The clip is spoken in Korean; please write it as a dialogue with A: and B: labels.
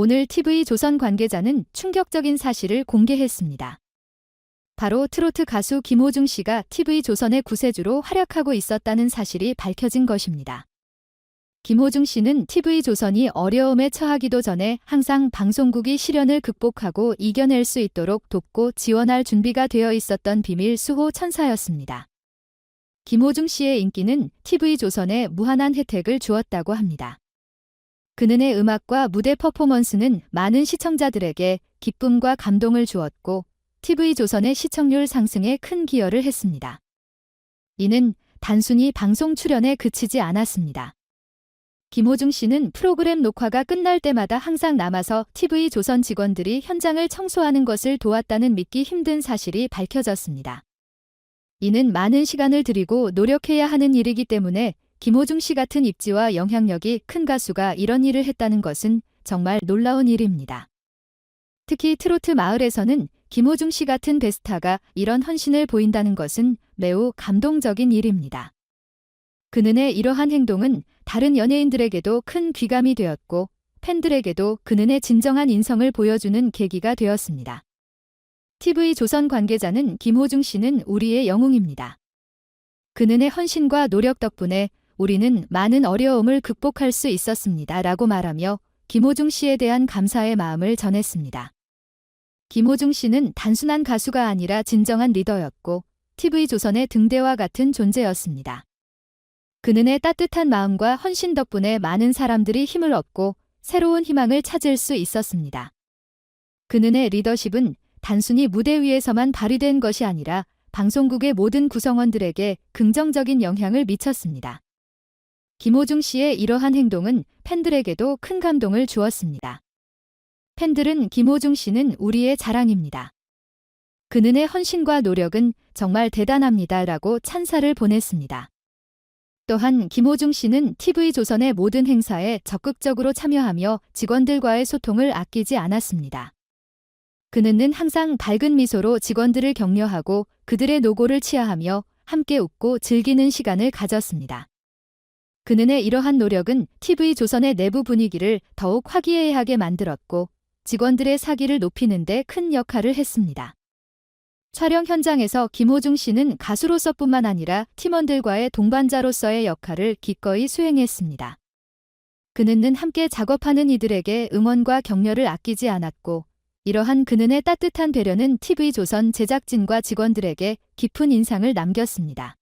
A: 오늘 TV조선 관계자는 충격적인 사실을 공개했습니다. 바로 트로트 가수 김호중 씨가 TV조선의 구세주로 활약하고 있었다는 사실이 밝혀진 것입니다. 김호중 씨는 TV조선이 어려움에 처하기도 전에 항상 방송국이 시련을 극복하고 이겨낼 수 있도록 돕고 지원할 준비가 되어 있었던 비밀 수호 천사였습니다. 김호중 씨의 인기는 TV조선에 무한한 혜택을 주었다고 합니다. 그는의 음악과 무대 퍼포먼스는 많은 시청자들에게 기쁨과 감동을 주었고 TV조선의 시청률 상승에 큰 기여를 했습니다. 이는 단순히 방송 출연에 그치지 않았습니다. 김호중 씨는 프로그램 녹화가 끝날 때마다 항상 남아서 TV조선 직원들이 현장을 청소하는 것을 도왔다는 믿기 힘든 사실이 밝혀졌습니다. 이는 많은 시간을 들이고 노력해야 하는 일이기 때문에 김호중 씨 같은 입지와 영향력이 큰 가수가 이런 일을 했다는 것은 정말 놀라운 일입니다. 특히 트로트 마을에서는 김호중 씨 같은 베스타가 이런 헌신을 보인다는 것은 매우 감동적인 일입니다. 그는의 이러한 행동은 다른 연예인들에게도 큰 귀감이 되었고 팬들에게도 그는의 진정한 인성을 보여주는 계기가 되었습니다. TV조선 관계자는 김호중 씨는 우리의 영웅입니다. 그는의 헌신과 노력 덕분에 우리는 많은 어려움을 극복할 수 있었습니다. 라고 말하며 김호중 씨에 대한 감사의 마음을 전했습니다. 김호중 씨는 단순한 가수가 아니라 진정한 리더였고 TV조선의 등대와 같은 존재였습니다. 그는의 따뜻한 마음과 헌신 덕분에 많은 사람들이 힘을 얻고 새로운 희망을 찾을 수 있었습니다. 그는의 리더십은 단순히 무대 위에서만 발휘된 것이 아니라 방송국의 모든 구성원들에게 긍정적인 영향을 미쳤습니다. 김호중 씨의 이러한 행동은 팬들에게도 큰 감동을 주었습니다. 팬들은 김호중 씨는 우리의 자랑입니다. 그는의 헌신과 노력은 정말 대단합니다. 라고 찬사를 보냈습니다. 또한 김호중 씨는 TV조선의 모든 행사에 적극적으로 참여하며 직원들과의 소통을 아끼지 않았습니다. 그는 항상 밝은 미소로 직원들을 격려하고 그들의 노고를 치하하며 함께 웃고 즐기는 시간을 가졌습니다. 그는의 이러한 노력은 TV조선의 내부 분위기를 더욱 화기애애하게 만들었고 직원들의 사기를 높이는 데 큰 역할을 했습니다. 촬영 현장에서 김호중 씨는 가수로서뿐만 아니라 팀원들과의 동반자로서의 역할을 기꺼이 수행했습니다. 그는 함께 작업하는 이들에게 응원과 격려를 아끼지 않았고 이러한 그는의 따뜻한 배려는 TV조선 제작진과 직원들에게 깊은 인상을 남겼습니다.